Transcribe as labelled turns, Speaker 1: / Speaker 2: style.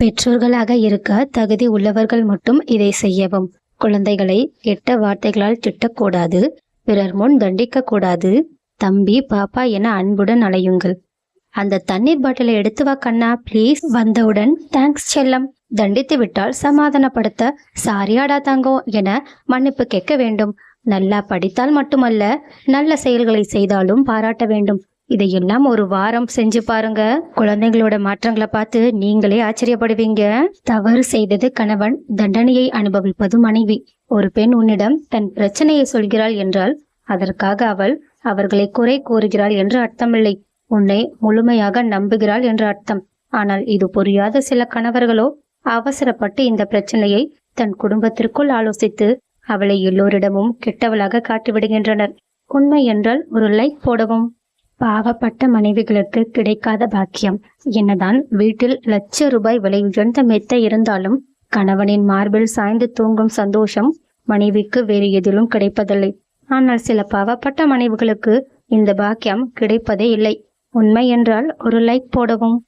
Speaker 1: பெற்றோர்களாக இருக்க தகுதி உள்ளவர்கள் மட்டும் இதை செய்யவும். குழந்தைகளை கெட்ட வார்த்தைகளால் திட்டக்கூடாது. பிறர் முன் தண்டிக்க கூடாது தம்பி பாப்பா என அன்புடன் அலையுங்கள். அந்த தண்ணீர் பாட்டிலை எடுத்து வா கண்ணா. ப்ளீஸ். வந்தவுடன் தேங்க்ஸ் செல்லம். தண்டித்து விட்டால் சமாதானப்படுத்த சாரியாடா தங்கம் என மன்னிப்பு கேட்க வேண்டும். நல்லா படித்தால் மட்டுமல்ல நல்ல செயல்களை செய்தாலும் பாராட்ட வேண்டும். இதையெல்லாம் ஒரு வாரம் செஞ்சு பாருங்க. குழந்தைங்களோட மாற்றங்களை பார்த்து நீங்களே ஆச்சரியப்படுவீங்க. தவறு செய்தது கணவன் தண்டனையை அனுபவிப்பது மனைவி. ஒரு பெண் உன்னிடம் தன் பிரச்சனையை சொல்கிறாள் என்றால் அதற்காக அவள் அவர்களை குறை கூறுகிறாள் என்று அர்த்தமில்லை. உன்னை முழுமையாக நம்புகிறாள் என்று அர்த்தம். ஆனால் இது புரியாத சில கணவர்களோ அவசரப்பட்டு இந்த பிரச்சனையை தன் குடும்பத்திற்குள் ஆலோசித்து அவளை எல்லோரிடமும் கெட்டவளாக காட்டிவிடுகின்றனர். உண்மை என்றால் ஒரு லைக் போடவும். பாவப்பட்ட மனைவிகளுக்கு கிடைக்காத பாக்கியம். என்னதான் வீட்டில் லட்ச ரூபாய் விலை உயர்ந்த மெத்தை இருந்தாலும் கணவனின் மார்பில் சாய்ந்து தூங்கும் சந்தோஷம் மனைவிக்கு வேறு எதிலும் கிடைப்பதில்லை. ஆனால் சில பாவப்பட்ட மனைவிகளுக்கு இந்த பாக்கியம் கிடைப்பதே இல்லை. உண்மை என்றால் ஒரு லைக் போடவும்.